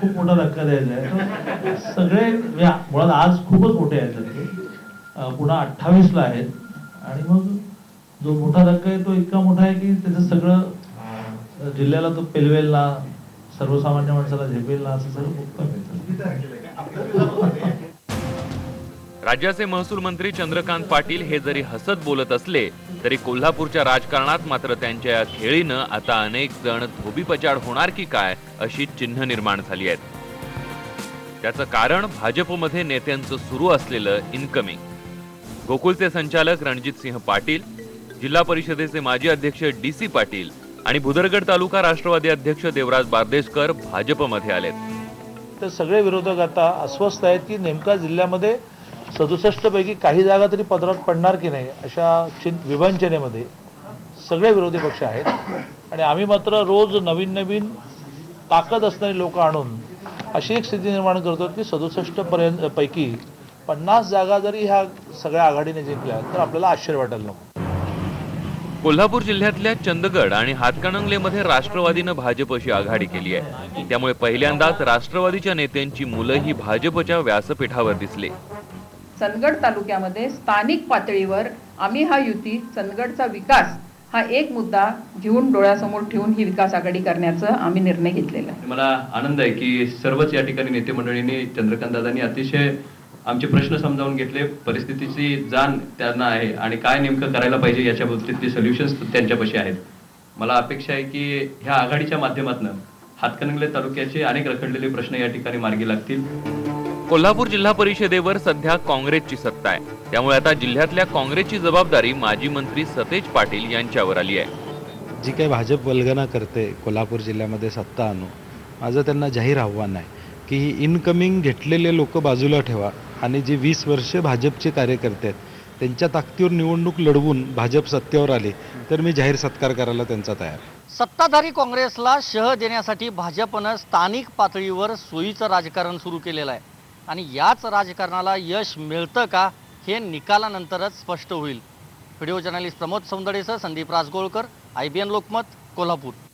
खूप मोठा धक्का द्यायचा आहे. सगळे मुळात आज खूपच मोठे आहेत धक्के. पुन्हा अठ्ठावीसला आहेत. आणि मग जो मोठा धक्का आहे तो इतका मोठा आहे की त्याचं सगळं जिल्ह्याला तो पेलवेल ना सर्वसामान्य माणसाला झेपेल ना असं सगळं उत्तर राज्याचे महसूल मंत्री चंद्रकांत पाटील हे जरी हसत बोलत असले तरी कोल्हापूरच्या राजकारणात मात्र त्यांच्या या खेळीनं आता अनेक जण धोबीपचाड होणार की काय अशी चिन्ह निर्माण झाली आहेत. त्याचं कारण भाजपमध्ये नेत्यांचं सुरू असलेलं इनकमिंग गोकुलचे संचालक रणजित सिंह पाटील जिल्हा परिषदेचे माजी अध्यक्ष डी सी पाटील आणि भुदरगड तालुका राष्ट्रवादी अध्यक्ष देवराज बारदेशकर भाजपमध्ये आलेत. तर सगळे विरोधक आता अस्वस्थ आहेत की नेमका जिल्ह्यामध्ये सदुसष्ट पैकी काही जागा तरी पदरात पडणार की नाही अशा चिं विभांचनेमध्ये सगळे विरोधी पक्ष आहेत. आणि आम्ही मात्र रोज नवीन नवीन ताकद असणारी लोक आणून अशी एक स्थिती निर्माण करतो की सदुसष्ट पर्यंत पैकी पन्नास जागा जरी ह्या सगळ्या आघाडीने जिंकल्या तर आपल्याला आश्चर्य वाटायला नको. कोल्हापूर जिल्ह्यातल्या चंदगड आणि हातकणंगलेमध्ये राष्ट्रवादीनं भाजपशी आघाडी केली आहे. त्यामुळे पहिल्यांदाच राष्ट्रवादीच्या नेत्यांची मुलं ही भाजपच्या व्यासपीठावर दिसली. चंदगड तालुक्यामध्ये स्थानिक पातळीवर आम्ही हा युती चंदगडचा विकास हा एक मुद्दा घेऊन डोळ्यासमोर ठेवून ही विकास आघाडी करण्याचा आम्ही निर्णय घेतलेला आहे. मला आनंद आहे की सर्वच या ठिकाणी नेते मंडळींनी चंद्रकांत दादांनी अतिशय आमचे प्रश्न समजावून घेतले. परिस्थितीची जाण त्यांना आहे आणि काय नेमकं करायला पाहिजे याच्या बाबतीतले सोल्युशन्स त्यांच्यापाशी आहेत. मला अपेक्षा आहे की ह्या आघाडीच्या माध्यमातून हातकणंगले तालुक्याचे अनेक रखडलेले प्रश्न या ठिकाणी मार्गी लागतील. कोल्हापूर जिल्हा परिषदेवर सध्या काँग्रेसची सत्ता आहे. त्यामुळे आता जिल्ह्यातल्या काँग्रेसची जबाबदारी माजी मंत्री सतेज पाटील यांच्यावर आली आहे. जी काही भाजप वल्गना करते कोल्हापूर जिल्ह्यामध्ये सत्ता आणू माझं त्यांना जाहीर आव्हान आहे की इनकमिंग घेतलेले लोक बाजूला ठेवा आणि जे वीस वर्ष भाजपचे कार्यकर्ते आहेत त्यांच्या ताकदीवर निवडणूक लढवून भाजप सत्तेवर आली तर मी जाहीर सत्कार करायला त्यांचा तयार. सत्ताधारी काँग्रेसला शह देण्यासाठी भाजपनं स्थानिक पातळीवर सोयीचं राजकारण सुरू केलेलं आहे. आणि याच राजकारणाला यश मिळतं का हे निकालानंतरच स्पष्ट होईल. Video journalist Pramod सौंदडेसह Sandeep Rajgolkar I B N Lokmat Kolhapur.